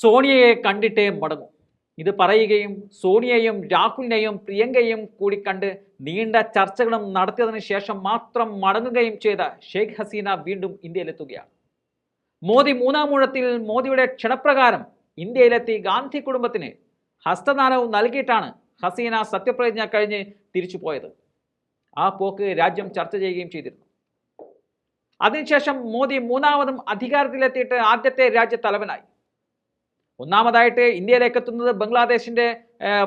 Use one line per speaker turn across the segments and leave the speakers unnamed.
സോണിയയെ കണ്ടിട്ടേ മടങ്ങും. ഇത് പറയുകയും സോണിയയും രാഹുലിനെയും പ്രിയങ്കയും കൂടി കണ്ട് നീണ്ട ചർച്ചകളും നടത്തിയതിനു ശേഷം മാത്രം മടങ്ങുകയും ചെയ്ത ഷെയ്ഖ് ഹസീന വീണ്ടും ഇന്ത്യയിലെത്തുകയാണ്. മോദി മൂന്നാം ഊഴത്തിൽ മോദിയുടെ ക്ഷണപ്രകാരം ഇന്ത്യയിലെത്തി ഗാന്ധി കുടുംബത്തിന് ഹസ്തദാനവും നൽകിയിട്ടാണ് ഹസീന സത്യപ്രതിജ്ഞ കഴിഞ്ഞ് തിരിച്ചു പോയത്. ആ പോക്ക് രാജ്യം ചർച്ച ചെയ്യുകയും ചെയ്തിരുന്നു. അതിനുശേഷം മോദി മൂന്നാമതും അധികാരത്തിലെത്തിയിട്ട് ആദ്യത്തെ രാജ്യ തലവനായി ഒന്നാമതായിട്ട് ഇന്ത്യയിലേക്ക് എത്തുന്നത് ബംഗ്ലാദേശിന്റെ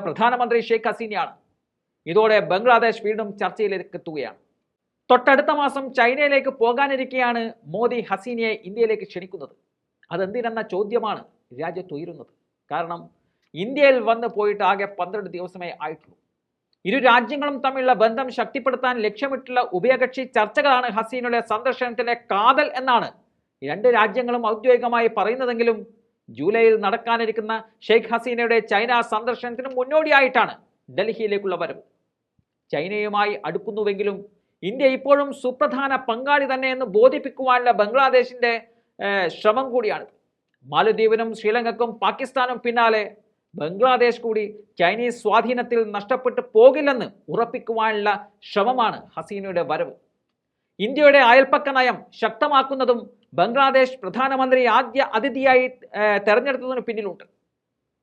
പ്രധാനമന്ത്രി ഷെയ്ഖ് ഹസീനയാണ്. ഇതോടെ ബംഗ്ലാദേശ് വീണ്ടും ചർച്ചയിലേക്ക് എത്തുകയാണ്. തൊട്ടടുത്ത മാസം ചൈനയിലേക്ക് പോകാനിരിക്കെയാണ് മോദി ഹസീനയെ ഇന്ത്യയിലേക്ക് ക്ഷണിക്കുന്നത്. അതെന്തിനെന്ന ചോദ്യമാണ് രാജ്യത്ത് ഉയരുന്നത്. കാരണം ഇന്ത്യയിൽ വന്ന് പോയിട്ട് ആകെ പന്ത്രണ്ട് ദിവസമേ ആയിട്ടുള്ളൂ. ഇരു രാജ്യങ്ങളും തമ്മിലുള്ള ബന്ധം ശക്തിപ്പെടുത്താൻ ലക്ഷ്യമിട്ടുള്ള ഉഭയകക്ഷി ചർച്ചകളാണ് ഹസീനയുടെ സന്ദർശനത്തിന്റെ കാതൽ എന്നാണ് രണ്ട് രാജ്യങ്ങളും ഔദ്യോഗികമായി പറയുന്നതെങ്കിലും ജൂലൈയിൽ നടക്കാനിരിക്കുന്ന ഷെയ്ഖ് ഹസീനയുടെ ചൈന സന്ദർശനത്തിന് മുന്നോടിയായിട്ടാണ് ഡൽഹിയിലേക്കുള്ള വരവ്. ചൈനയുമായി അടുക്കുന്നുവെങ്കിലും ഇന്ത്യ ഇപ്പോഴും സുപ്രധാന പങ്കാളി തന്നെ എന്ന് ബോധിപ്പിക്കുവാനുള്ള ബംഗ്ലാദേശിന്റെ ശ്രമം കൂടിയാണ് മാലദ്വീപിനും ശ്രീലങ്കക്കും പാകിസ്ഥാനും പിന്നാലെ ബംഗ്ലാദേശ് കൂടി ചൈനീസ് സ്വാധീനത്തിൽ നഷ്ടപ്പെട്ടു പോകില്ലെന്ന് ഉറപ്പിക്കുവാനുള്ള ശ്രമമാണ് ഹസീനയുടെ വരവ്. ഇന്ത്യയുടെ അയൽപ്പക്ക നയം ശക്തമാക്കുന്നതും ബംഗ്ലാദേശ് പ്രധാനമന്ത്രി ആദ്യ അതിഥിയായി തെരഞ്ഞെടുത്തതിനു പിന്നിലുണ്ട്.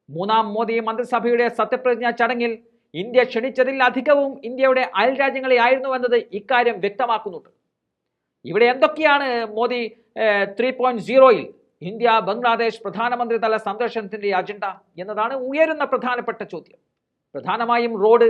മൂന്നാം മോദി മന്ത്രിസഭയുടെ സത്യപ്രതിജ്ഞ ചടങ്ങിൽ ഇന്ത്യ ക്ഷണിച്ചതിൽ അധികവും ഇന്ത്യയുടെ അയൽ രാജ്യങ്ങളെ ആയിരുന്നുവെന്നത് ഇക്കാര്യം വ്യക്തമാക്കുന്നുണ്ട്. ഇവിടെ എന്തൊക്കെയാണ് മോദി ത്രീ പോയിന്റ് സീറോയിൽ ഇന്ത്യ ബംഗ്ലാദേശ് പ്രധാനമന്ത്രി തല സന്ദർശനത്തിന്റെ അജണ്ട എന്നതാണ് ഉയരുന്ന പ്രധാനപ്പെട്ട ചോദ്യം. പ്രധാനമായും റോഡ്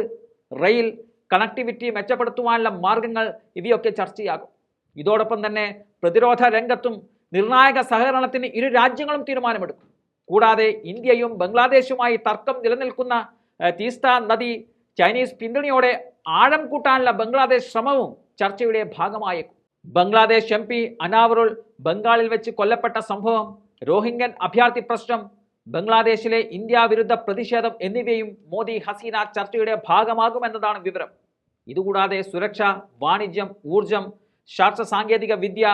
റെയിൽ കണക്ടിവിറ്റി മെച്ചപ്പെടുത്തുവാനുള്ള മാർഗങ്ങൾ ഇവയൊക്കെ ചർച്ചയാകും. ഇതോടൊപ്പം തന്നെ പ്രതിരോധ രംഗത്തും നിർണായക സഹകരണത്തിന് ഇരു രാജ്യങ്ങളും തീരുമാനമെടുക്കും. കൂടാതെ ഇന്ത്യയും ബംഗ്ലാദേശുമായി തർക്കം നിലനിൽക്കുന്ന തീസ്ത നദി ചൈനീസ് പിന്തുണയോടെ ആഴം കൂട്ടാനുള്ള ബംഗ്ലാദേശ് ശ്രമവും ചർച്ചയുടെ ഭാഗമായേക്കും. ബംഗ്ലാദേശ് എം പി അനാവറുൾ ബംഗാളിൽ വെച്ച് കൊല്ലപ്പെട്ട സംഭവം റോഹിംഗ്യൻ അഭയാർത്ഥി പ്രശ്നം ബംഗ്ലാദേശിലെ ഇന്ത്യ വിരുദ്ധ പ്രതിഷേധം എന്നിവയും മോദി ഹസീന ചർച്ചയുടെ ഭാഗമാകുമെന്നതാണ് വിവരം. ഇതുകൂടാതെ സുരക്ഷ വാണിജ്യം ഊർജം ശാസ്ത്ര സാങ്കേതിക വിദ്യ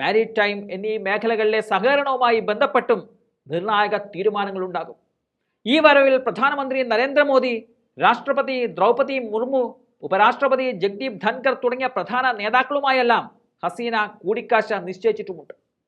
മാരിടൈം എന്നീ മേഖലകളിലെ സഹകരണവുമായി ബന്ധപ്പെട്ടും നിർണായക തീരുമാനങ്ങൾ ഉണ്ടാകും ഈ വരവിൽ പ്രധാനമന്ത്രി നരേന്ദ്രമോദി രാഷ്ട്രപതി ദ്രൗപതി മുർമു ഉപരാഷ്ട്രപതി ജഗ്ദീപ് ധൻകർ തുടങ്ങിയ പ്രധാന നേതാക്കളുമായെല്ലാം ഹസീന കൂടിക്കാഴ്ച നിശ്ചയിച്ചിട്ടുമുണ്ട്.